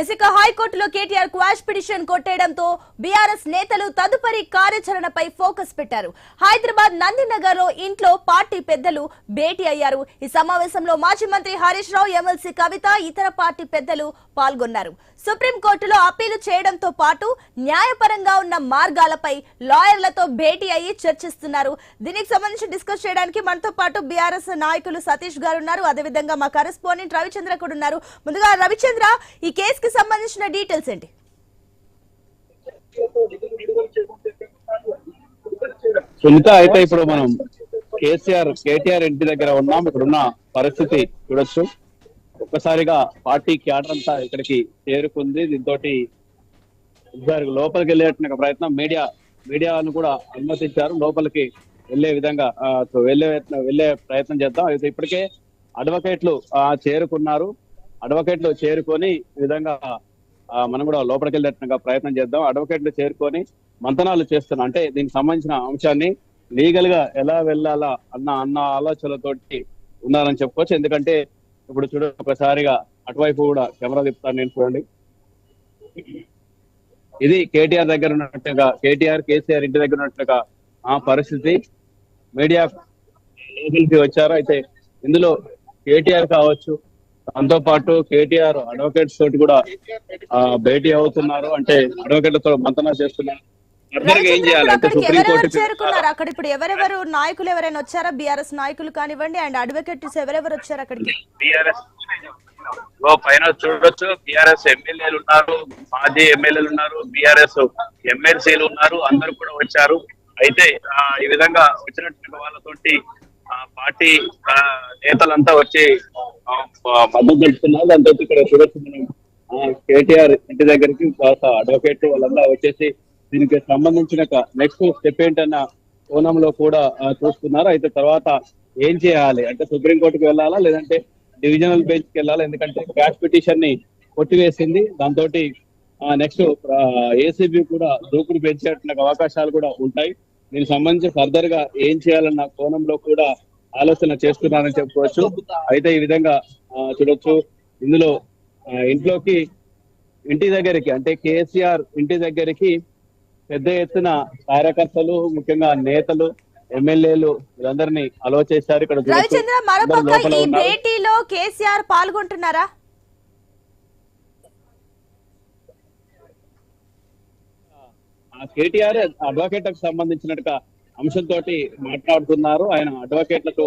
ఇసుక హైకోర్టులో KTR quash petition కొట్టేయడంతో బీఆర్ఎస్ నేతలు తదుపరి కార్యాచరణపై ఫోకస్ పెట్టారు. హైదరాబాద్ నందినగర్లో ఇంట్లో పార్టీ పెద్దలు భేటీ అయ్యారు. ఈ సమావేశంలో మాజీ మంత్రి హరీష్ రావు ఎమ్మెల్సీ కవిత ఇతర పార్టీ పెద్దలు పాల్గొన్నారు. సుప్రీంకోర్టులో అప్పీలు చేయడంతో పాటు న్యాయపరంగా ఉన్న మార్గాలపై లాయర్లతో భేటీ అయ్యి చర్చిస్తున్నారు. దీనికి సంబంధించి డిస్కస్ చేయడానికి మనతో పాటు బీఆర్ఎస్ నాయకులు సతీష్ గారు ఉన్నారు. అదేవిధంగా మా కరెస్పాండెంట్ రవిచంద్ర కూడా ఉన్నారు. ముందుగా రవిచంద్ర ఈ కేసు కి సంబంధించిన డీటెయిల్స్ ఏంటి? సునీత అయితే ఇప్పుడు మనం కేసీఆర్ కేటీఆర్ ఇంటి దగ్గర ఉన్నాం. ఇక్కడ ఉన్న పరిస్థితి చూడొచ్చు. ఒక్కసారిగా పార్టీ క్యాడర్ అంతా ఇక్కడికి చేరుకుంది. దీంతో లోపలికి వెళ్ళేట ప్రయత్నం. మీడియా మీడియాను కూడా అనుమతించారు. లోపలికి వెళ్ళే విధంగా వెళ్ళే వెళ్ళే వెళ్ళే ప్రయత్నం చేద్దాం. అయితే ఇప్పటికే అడ్వకేట్లు చేరుకున్నారు. అడ్వకేట్లు చేరుకొని ఈ విధంగా మనం కూడా లోపలికి వెళ్ళేట్టుగా ప్రయత్నం చేద్దాం. అడ్వకేట్లు చేరుకొని మంతనాలు చేస్తున్నాం అంటే దీనికి సంబంధించిన అంశాన్ని లీగల్గా ఎలా వెళ్ళాలా అన్న అన్న ఆలోచనలతోటి ఉన్నారని చెప్పుకోవచ్చు. ఎందుకంటే ఇప్పుడు చూడ ఒకసారిగా అటువైపు కూడా కెమెరా తిప్పుతాను నేను చూడండి. ఇది కేటీఆర్ దగ్గర ఉన్నట్టుగా కేటీఆర్ కేసీఆర్ ఇంటి దగ్గర ఉన్నట్టుగా ఆ పరిస్థితి. మీడియా లోపలికి వచ్చారు? అయితే ఇందులో కేటీఆర్ కావచ్చు దాంతో పాటు కేటీఆర్ అడ్వకేట్స్ తోటి కూడా ఆ, భేటీ అవుతున్నారు. అంటే అడ్వకేట్లతో మంతనా చేస్తున్నారు. ఫర్దర్గా ఏం చేయాలి? అంటే అక్కడికి సుప్రీం ఎవరెవరు కోర్టు చేరుకున్నారు. అక్కడ ఇప్పుడు ఎవరెవరు నాయకులు ఎవరైనా వచ్చారా? బీఆర్ఎస్ నాయకులు కానివ్వండి అండ్ అడ్వకేట్స్ ఎవరెవరు వచ్చారు అక్కడికి? పైన చూడొచ్చు. టిఆర్ఎస్ ఎమ్మెల్యేలు ఉన్నారు మాజీ ఎమ్మెల్యేలు ఉన్నారు బిఆర్ఎస్ ఎమ్మెల్సీలు ఉన్నారు అందరూ కూడా వచ్చారు. అయితే ఆ, ఈ విధంగా వచ్చినటువంటి వాళ్ళతోటి పార్టీ నేతలంతా వచ్చి మద్దతు తెలుపుతున్నారు. దాంతో ఇక్కడ చూడొచ్చు మనం కేటీఆర్ ఇంటి దగ్గరికి అడ్వకేట్ వాళ్ళంతా వచ్చేసి దీనికి సంబంధించిన నెక్స్ట్ స్టెప్ ఏంటన్న కోణంలో కూడా చూస్తున్నారు. అయితే తర్వాత ఏం చేయాలి? అంటే సుప్రీంకోర్టుకి వెళ్ళాలా? లేదంటే డివిజనల్ బెంచ్కి వెళ్ళాలా? ఎందుకంటే క్యాష్ పిటిషన్ని కొట్టివేసింది దాంతో నెక్స్ట్ ఏసీబీ కూడా దూకుడు పెంచేట అవకాశాలు కూడా ఉంటాయి. దీనికి సంబంధించి ఫర్దర్గా ఏం చేయాలన్న కోణంలో కూడా ఆలోచన చేస్తున్నారని చెప్పుకోవచ్చు అయితే ఈ విధంగా చూడొచ్చు ఇందులో ఇంట్లోకి ఇంటి దగ్గరికి అంటే కేసీఆర్ ఇంటి దగ్గరికి పెద్ద ఎత్తున కార్యకర్తలు ముఖ్యంగా నేతలు ఎమ్మెల్యేలు వీరందరినీ అలో చేశారు ఇక్కడ. రవిచంద్ర మరోపక్క ఈ. భేటీలో కేసీఆర్ పాల్గొంటున్నారా కేటీఆర్ అడ్వకేట్కు సంబంధించినట్టుగా అంశంతో మాట్లాడుతున్నారు. ఆయన అడ్వకేట్లతో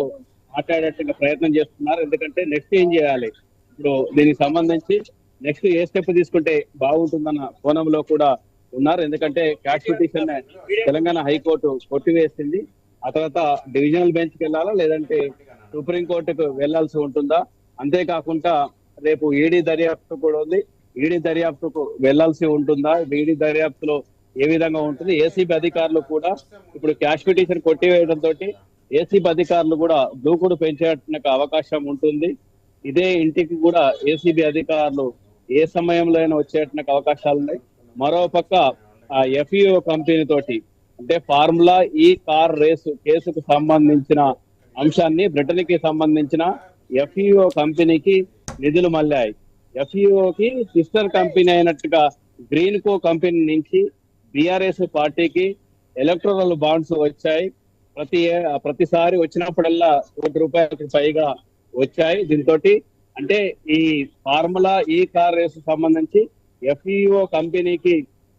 మాట్లాడేట్టుగా ప్రయత్నం చేస్తున్నారు. ఎందుకంటే నెక్స్ట్ ఏం చేయాలి? ఇప్పుడు దీనికి సంబంధించి నెక్స్ట్ ఏ స్టెప్ తీసుకుంటే బాగుంటుందన్న కోణంలో కూడా ఉన్నారు. ఎందుకంటే క్యాట్ పిటిషన్ తెలంగాణ హైకోర్టు కొట్టివేసింది. ఆ తర్వాత డివిజనల్ బెంచ్కి వెళ్ళాలా? లేదంటే సుప్రీం కోర్టుకు వెళ్ళాల్సి ఉంటుందా? అంతేకాకుండా రేపు ఈడీ దర్యాప్తు కూడా ఉంది. ఈడీ దర్యాప్తుకు వెళ్ళాల్సి ఉంటుందా? ఈడీ దర్యాప్తులో ఏ విధంగా ఉంటుంది? ఏసీబీ అధికారులు కూడా ఇప్పుడు క్యాష్ పిటిషన్ కొట్టివేయడం తోటి ఏసీబీ అధికారులు కూడా దూకుడు పెంచేట అవకాశం ఉంటుంది. ఇదే ఇంటికి కూడా ఏసీబీ అధికారులు ఏ సమయంలో అయినా వచ్చేట అవకాశాలు ఉన్నాయి. మరో పక్క ఆ ఎఫ్ఈఓ కంపెనీ తోటి అంటే ఫార్ములా ఈ కార్ రేసు కేసుకు సంబంధించిన అంశాన్ని బ్రిటన్కి సంబంధించిన ఎఫ్ఈఓ కంపెనీకి నిధులు మళ్ళాయి. ఎఫ్ఈఓ కి సిస్టర్ కంపెనీ అయినట్టుగా గ్రీన్ కో కంపెనీ నుంచి బిఆర్ఎస్ పార్టీకి ఎలక్ట్రల్ బాండ్స్ వచ్చాయి. ప్రతి ప్రతిసారి వచ్చినప్పుడల్లా కోటి రూపాయలకు పైగా వచ్చాయి దీంతో అంటే ఈ ఫార్ములా ఈ కార్ రేసు సంబంధించి ఎఫ్ఈఓ కంపెనీకి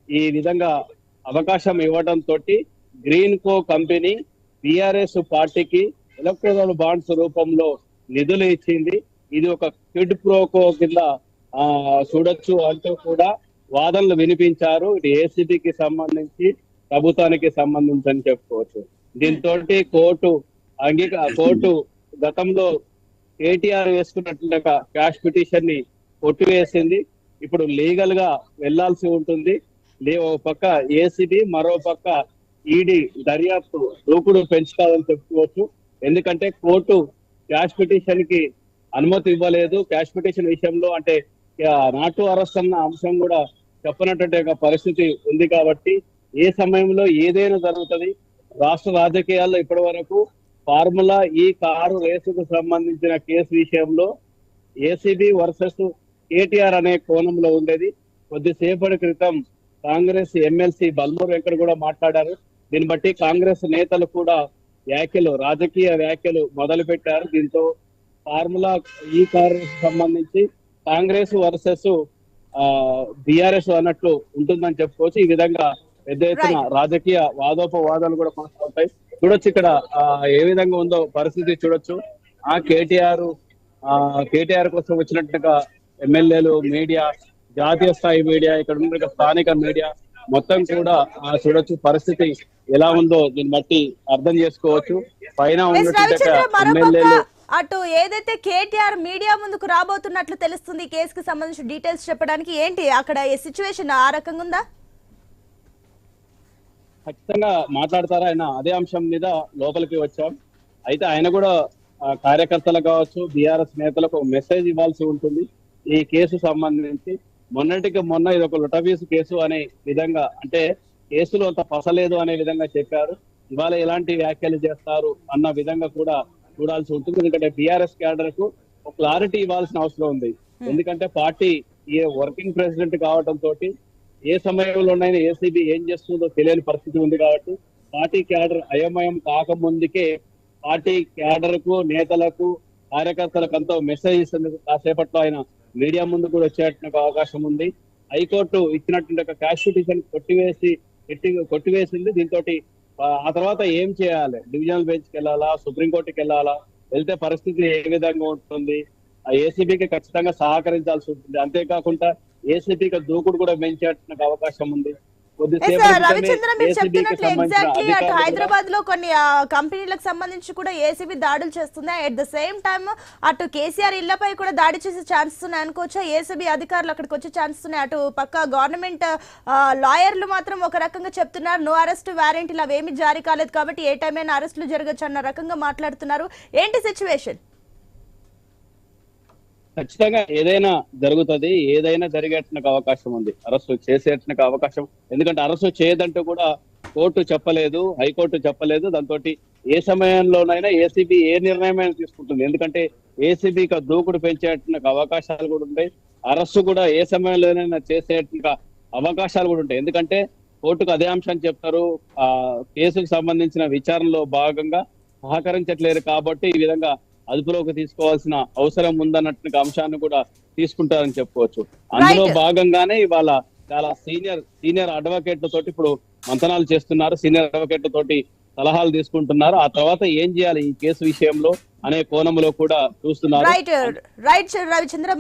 ఈ విధంగా అవకాశం ఇవ్వడం తోటి గ్రీన్ కో కంపెనీ బిఆర్ఎస్ పార్టీకి ఎలక్ట్రల్ బాండ్స్ రూపంలో నిధులు ఇచ్చింది. ఇది ఒక కిడ్ ప్రోకో కింద ఆ చూడొచ్చు అంటూ కూడా వాదనలు వినిపించారు. ఇది ఏసీబీకి సంబంధించి ప్రభుత్వానికి సంబంధించి అని చెప్పుకోవచ్చు. దీంతో కోర్టు అంగీక కోర్టు గతంలో కేటీఆర్ వేసుకున్నట్లుగా క్యాష్ పిటిషన్ని కొట్టివేసింది. ఇప్పుడు లీగల్గా వెళ్ళాల్సి ఉంటుంది. లే- ఓ పక్క ఏసీబీ మరో పక్క ఈడీ దర్యాప్తు దూకుడు పెంచుకోవాలని చెప్పుకోవచ్చు. ఎందుకంటే కోర్టు క్యాష్ పిటిషన్కి అనుమతి ఇవ్వలేదు. క్యాష్ పిటిషన్ విషయంలో అంటే నాటు అరెస్ట్ అన్న అంశం కూడా చెప్పనటువంటి ఒక పరిస్థితి ఉంది కాబట్టి ఏ సమయంలో ఏదైనా జరుగుతుంది రాష్ట్ర రాజకీయాల్లో ఇప్పటి వరకు ఫార్ములా ఈ కారు రేసుకు సంబంధించిన కేసు విషయంలో ఏసీబీ వర్సెస్ కేటీఆర్ అనే కోణంలో ఉండేది. కొద్దిసేపటి క్రితం కాంగ్రెస్ ఎమ్మెల్సీ బల్మూర్ వెంకట్ కూడా మాట్లాడారు. దీన్ని బట్టి కాంగ్రెస్ నేతలు కూడా వ్యాఖ్యలు రాజకీయ వ్యాఖ్యలు మొదలు పెట్టారు దీంతో ఫార్ములా ఈ కారు సంబంధించి కాంగ్రెస్ వర్సెస్ బిఆర్ఎస్ అన్నట్లు ఉంటుందని చెప్పుకోవచ్చు. ఈ విధంగా పెద్ద ఎత్తున రాజకీయ వాదోపవాదాలు కూడా కొనసాగుతాయి. చూడొచ్చు ఇక్కడ ఆ, ఏ విధంగా ఉందో పరిస్థితి చూడొచ్చు. ఆ కేటీఆర్ ఆ కేటీఆర్ కోసం వచ్చినట్టుగా ఎమ్మెల్యేలు మీడియా జాతీయ స్థాయి మీడియా ఇక్కడ ఉన్న స్థానిక మీడియా మొత్తం కూడా ఆ, చూడొచ్చు పరిస్థితి ఎలా ఉందో దీన్ని బట్టి అర్థం చేసుకోవచ్చు. పైన ఉన్నటువంటి ఎమ్మెల్యేలు అటు ఏదైతే కేటీఆర్ మీడియా ముందుకు రాబోతున్నట్లు తెలుస్తుంది ఈ కేసుకి సంబంధించిన డీటెయిల్స్ చెప్పడానికి ఏంటి అక్కడ సిచ్యువేషన్? ఆ రకంగా ఉందా? ఖచ్చితంగా మాట్లాడతారా? ఆయన అదే అంశం మీద లోపలికి వచ్చాం. అయితే ఆయన కూడా కార్యకర్తలు కావచ్చు బీఆర్ఎస్ నేతలకు మెసేజ్ ఇవ్వాల్సి ఉంటుంది. ఈ కేసు సంబంధించి మొన్నటికి మొన్న ఇది ఒక లుటవీసు కేసు అనే విధంగా అంటే కేసులు అంత పసలేదు అనే విధంగా చెప్పారు. ఇవాళ ఎలాంటి వ్యాఖ్యలు చేస్తారు అన్న విధంగా కూడా చూడాల్సి ఉంటుంది. ఎందుకంటే బీఆర్ఎస్ క్యాడర్కు ఒక క్లారిటీ ఇవ్వాల్సిన అవసరం ఉంది. ఎందుకంటే పార్టీ ఏ వర్కింగ్ ప్రెసిడెంట్ కావడం తోటి ఏ సమయంలోనైనా ఏసీబీ ఏం చేస్తుందో తెలియని పరిస్థితి ఉంది కాబట్టి పార్టీ క్యాడర్ అయోమయం కాకముందుకే పార్టీ క్యాడర్కు నేతలకు కార్యకర్తలకు అంతా మెసేజ్ ఇస్తుంది కాసేపట్లో ఆయన మీడియా ముందు కూడా వచ్చేటువంటి అవకాశం ఉంది. హైకోర్టు ఇచ్చినటువంటి ఒక క్యాష్ పిటిషన్ కొట్టివేసి కొట్టివేసింది. దీంతో ఆ తర్వాత ఏం చేయాలి? డివిజనల్ బెంచ్కి వెళ్ళాలా సుప్రీంకోర్టుకి వెళ్ళాలా వెళ్తే పరిస్థితి ఏ విధంగా ఉంటుంది? ఆ ఏసీబీకి ఖచ్చితంగా సహకరించాల్సి ఉంటుంది. అంతేకాకుండా ఏసీబీకి దూకుడు కూడా పెంచేటువంటి అవకాశం ఉంది. రవిచంద్ర మీరు చెప్తున్నట్లు ఎగ్జాక్ట్లీ అటు హైదరాబాద్లో కొన్ని కంపెనీలకు సంబంధించి కూడా ఏసీబీ దాడులు చేస్తుంది అట్ ద సేమ్ టైమ్ అటు కేసీఆర్ ఇళ్ళపై కూడా దాడి చేసే ఛాన్సెస్ ఉన్నాయి అనుకోవచ్చా? ఏసీబీ అధికారులు అక్కడికి వచ్చే ఛాన్సెస్ ఉన్నాయి. అటు పక్క గవర్నమెంట్ లాయర్లు మాత్రం ఒక రకంగా చెప్తున్నారు. నో అరెస్ట్ వారెంట్ ఇలా ఏమీ జారీ కాలేదు కాబట్టి ఏ టైం అయినా అరెస్టులు జరగచ్చు అన్న రకంగా మాట్లాడుతున్నారు. ఏంటి సిచ్యువేషన్ ఖచ్చితంగా ఏదైనా జరుగుతుంది ఏదైనా జరిగేటువంటి అవకాశం ఉంది. అరెస్టు చేసేటువంటి అవకాశం. ఎందుకంటే అరెస్టు చేయదంటూ కూడా కోర్టు చెప్పలేదు హైకోర్టు చెప్పలేదు. దాంతో ఏ సమయంలోనైనా ఏసీబీ ఏ నిర్ణయం అయినా తీసుకుంటుంది. ఎందుకంటే ఏసీబీకి దూకుడు పెంచేటువంటి అవకాశాలు కూడా ఉంటాయి. అరెస్టు కూడా ఏ సమయంలోనైనా చేసేటువంటి అవకాశాలు కూడా ఉంటాయి. ఎందుకంటే కోర్టుకు అదే అంశాన్ని చెప్తారు. ఆ కేసుకు సంబంధించిన విచారణలో భాగంగా సహకరించట్లేరు కాబట్టి ఈ విధంగా అదుపులోకి తీసుకోవాల్సిన అవసరం ఉందన్నట్టు అంశాన్ని కూడా తీసుకుంటారని చెప్పుకోవచ్చు. అందులో. భాగంగానే ఇవాళ చాలా సీనియర్ సీనియర్ అడ్వకేట్ల తోటి ఇప్పుడు మంతనాలు చేస్తున్నారు. సీనియర్ అడ్వకేట్ల తోటి సలహాలు తీసుకుంటున్నారు. ఆ తర్వాత ఏం చేయాలి ఈ కేసు విషయంలో అనే కోణంలో కూడా చూస్తున్నారు. Right right Ravichandra.